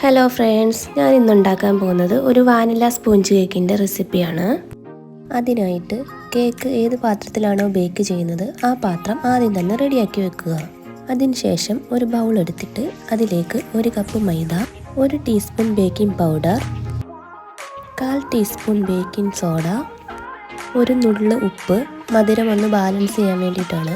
Hello friends ഞാൻ ഇന്ന് ഉണ്ടാക്കാൻ പോകുന്നത് ഒരു വാനില സ്പോഞ്ച് കേക്കിന്റെ റെസിപ്പിയാണ്. അതിനായിട്ട് കേക്ക് ഏത് പാത്രത്തിലാണോ ബേക്ക് ചെയ്യുന്നത് ആ പാത്രം ആദ്യം തന്നെ റെഡിയാക്കി വെക്കുക. അതിനുശേഷം ഒരു ബൗൾ എടുത്തിട്ട് അതിലേക്ക് ഒരു കപ്പ് മൈദ ഒരു ടീസ്പൂൺ ബേക്കിംഗ് പൗഡർ കാൽ ടീസ്പൂൺ ബേക്കിംഗ് സോഡ ഒരു നുള്ള് ഉപ്പ് മധുരം ഒന്ന് ബാലൻസ് ചെയ്യാൻ വേണ്ടിയിട്ടാണ്.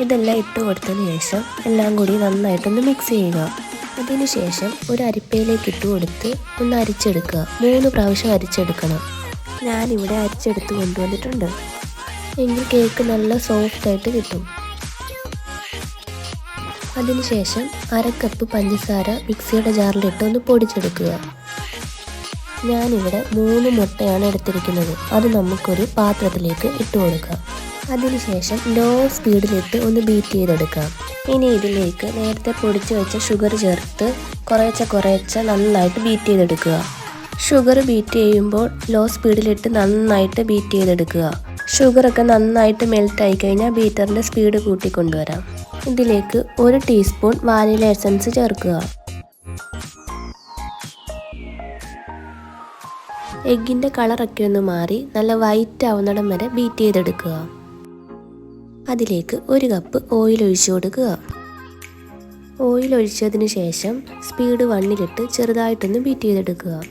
ഇതെല്ലാം ഇട്ട് കൊടുത്തതിന് ശേഷം എല്ലാം കൂടി നന്നായിട്ടൊന്ന് മിക്സ് ചെയ്യുക. അതിനുശേഷം ഒരു അരിപ്പയിലേക്ക് ഇട്ട് കൊടുത്ത് ഒന്ന് അരിച്ചെടുക്കുക. മൂന്ന് പ്രാവശ്യം അരിച്ചെടുക്കണം. ഞാനിവിടെ അരിച്ചെടുത്ത് കൊണ്ടുവന്നിട്ടുണ്ട്. എങ്കിൽ കേക്ക് നല്ല സോഫ്റ്റ് ആയിട്ട് കിട്ടും. അതിനുശേഷം അര കപ്പ് പഞ്ചസാര മിക്സിയുടെ ജാറിലിട്ട് ഒന്ന് പൊടിച്ചെടുക്കുക. ഞാനിവിടെ മൂന്ന് മുട്ടയാണ് എടുത്തിരിക്കുന്നത്. അത് നമുക്കൊരു പാത്രത്തിലേക്ക് ഇട്ട് കൊടുക്കാം. അതിനുശേഷം ലോ സ്പീഡിലിട്ട് ഒന്ന് ബീറ്റ് ചെയ്തെടുക്കാം. ഇനി ഇതിലേക്ക് നേരത്തെ പൊടിച്ചു വെച്ച ഷുഗർ ചേർത്ത് കുറേച്ച കുറേച്ച നന്നായിട്ട് ബീറ്റ് ചെയ്തെടുക്കുക. ഷുഗർ ബീറ്റ് ചെയ്യുമ്പോൾ ലോ സ്പീഡിലിട്ട് നന്നായിട്ട് ബീറ്റ് ചെയ്തെടുക്കുക. ഷുഗറൊക്കെ നന്നായിട്ട് മെൽറ്റ് ആയി കഴിഞ്ഞാൽ ബീറ്ററിന്റെ സ്പീഡ് കൂട്ടിക്കൊണ്ടുവരാം. ഇതിലേക്ക് ഒരു ടീസ്പൂൺ വാനില എസൻസ് ചേർക്കുക. എഗ്ഗിന്റെ കളറൊക്കെ ഒന്ന് മാറി നല്ല വൈറ്റ് ആവുന്നിടം വരെ ബീറ്റ് ചെയ്തെടുക്കുക. അതിലേക്ക് ഒരു കപ്പ് ഓയിൽ ഒഴിച്ചു കൊടുക്കുക. ഓയിൽ ഒഴിച്ചതിന് ശേഷം സ്പീഡ് വണ്ണിലിട്ട് ചെറുതായിട്ടൊന്ന് ബീറ്റ് ചെയ്തെടുക്കുക.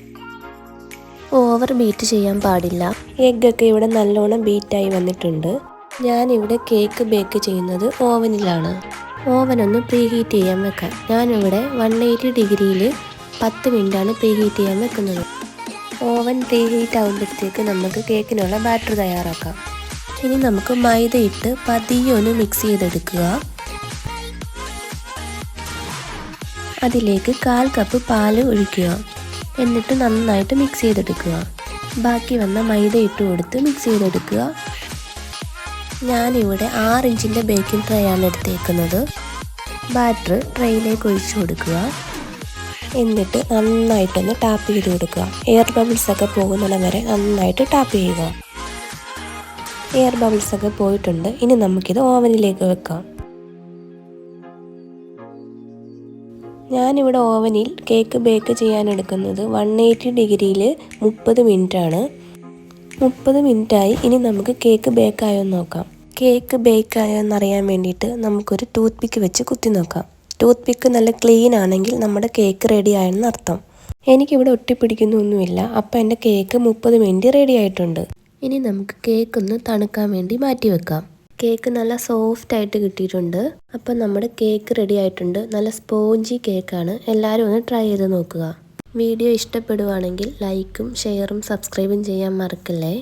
ഓവർ ബീറ്റ് ചെയ്യാൻ പാടില്ല. എഗ്ഗൊക്കെ ഇവിടെ നല്ലോണം ബീറ്റായി വന്നിട്ടുണ്ട്. ഞാനിവിടെ കേക്ക് ബേക്ക് ചെയ്യുന്നത് ഓവനിലാണ്. ഓവൻ ഒന്ന് പ്രീ ഹീറ്റ് ചെയ്യാൻ വെക്കാം. ഞാനിവിടെ വൺ എയ്റ്റി ഡിഗ്രിയിൽ പത്ത് മിനിറ്റാണ് പ്രീ ഹീറ്റ് ചെയ്യാൻ വെക്കുന്നത്. ഓവൻ പ്രീ ഹീറ്റ് ആകുമ്പോഴത്തേക്ക് നമുക്ക് കേക്കിനുള്ള ബാറ്റർ തയ്യാറാക്കാം. ഇനി നമുക്ക് മൈദ ഇട്ട് പതിയെ ഒന്ന് മിക്സ് ചെയ്തെടുക്കുക. അതിലേക്ക് കാൽ കപ്പ് പാൽ ഒഴിക്കുക. എന്നിട്ട് നന്നായിട്ട് മിക്സ് ചെയ്തെടുക്കുക. ബാക്കി വന്ന മൈദ ഇട്ട് കൊടുത്ത് മിക്സ് ചെയ്തെടുക്കുക. ഞാനിവിടെ ആറ് ഇഞ്ചിന്റെ ബേക്കിംഗ് ട്രേ ആണ് എടുത്തേക്കുന്നത്. ബാറ്റർ ട്രേയിലേക്ക് ഒഴിച്ചു കൊടുക്കുക. എന്നിട്ട് നന്നായിട്ടൊന്ന് ടാപ്പ് ചെയ്ത് കൊടുക്കുക. എയർ ബബിൾസ് ഒക്കെ വരെ നന്നായിട്ട് ടാപ്പ് ചെയ്യുക. എയർ ബബിൾസ് ഒക്കെ പോയിട്ടുണ്ട്. ഇനി നമുക്കിത് ഓവനിലേക്ക് വെക്കാം. ഞാനിവിടെ ഓവനിൽ കേക്ക് ബേക്ക് ചെയ്യാൻ എടുക്കുന്നത് വൺ എയ്റ്റി ഡിഗ്രിയിൽ മുപ്പത് ആണ് മുപ്പത് മിനിറ്റായി ഇനി നമുക്ക് കേക്ക് ബേക്കായോ നോക്കാം. കേക്ക് ബേക്കായോ എന്നറിയാൻ വേണ്ടിയിട്ട് നമുക്കൊരു ടൂത്ത് പിക്ക് വെച്ച് കുത്തി നോക്കാം. ടൂത്ത് പിക്ക് നല്ല ക്ലീൻ ആണെങ്കിൽ നമ്മുടെ കേക്ക് റെഡി ആയെന്ന് അർത്ഥം എനിക്കിവിടെ ഒട്ടിപ്പിടിക്കുന്നൊന്നുമില്ല. അപ്പം എന്റെ കേക്ക് മുപ്പത് മിനിറ്റ് റെഡി ആയിട്ടുണ്ട്. ഇനി നമുക്ക് കേക്ക് ഒന്ന് തണുക്കാൻ വേണ്ടി മാറ്റി വെക്കാം. കേക്ക് നല്ല സോഫ്റ്റ് ആയിട്ട് കിട്ടിയിട്ടുണ്ട്. അപ്പം നമ്മുടെ കേക്ക് റെഡി ആയിട്ടുണ്ട്. നല്ല സ്പോഞ്ചി കേക്കാണ് എല്ലാവരും ഒന്ന് ട്രൈ ചെയ്ത് നോക്കുക. വീഡിയോ ഇഷ്ടപ്പെടുവാണെങ്കിൽ ലൈക്കും ഷെയറും സബ്സ്ക്രൈബും ചെയ്യാൻ മറക്കല്ലേ?